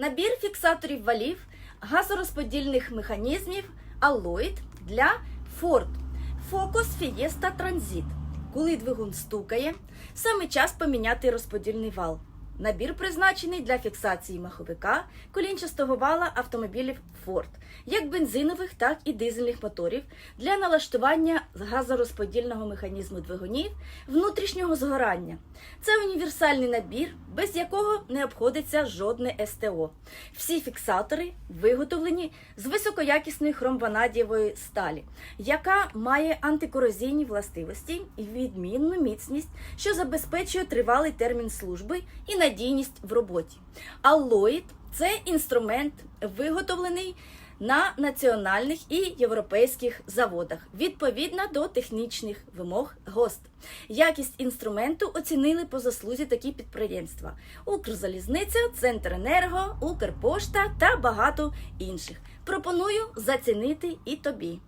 Набір фіксаторів валів газорозподільних механізмів Alloyd для Ford Focus Fiesta Transit. Коли двигун стукає, саме час поміняти розподільний вал. Набір призначений для фіксації маховика колінчастого вала автомобілів Ford, як бензинових, так і дизельних моторів для налаштування газорозподільного механізму двигунів внутрішнього згорання. Це універсальний набір, без якого не обходиться жодне СТО. Всі фіксатори виготовлені з високоякісної хромванадієвої сталі, яка має антикорозійні властивості і відмінну міцність, що забезпечує тривалий термін служби і надійність в роботі. Аллоїд це інструмент, виготовлений на національних і європейських заводах відповідно до технічних вимог ГОСТ. Якість інструменту оцінили по заслузі такі підприємства: Укрзалізниця, Центренерго, Укрпошта та багато інших. Пропоную зацінити і тобі.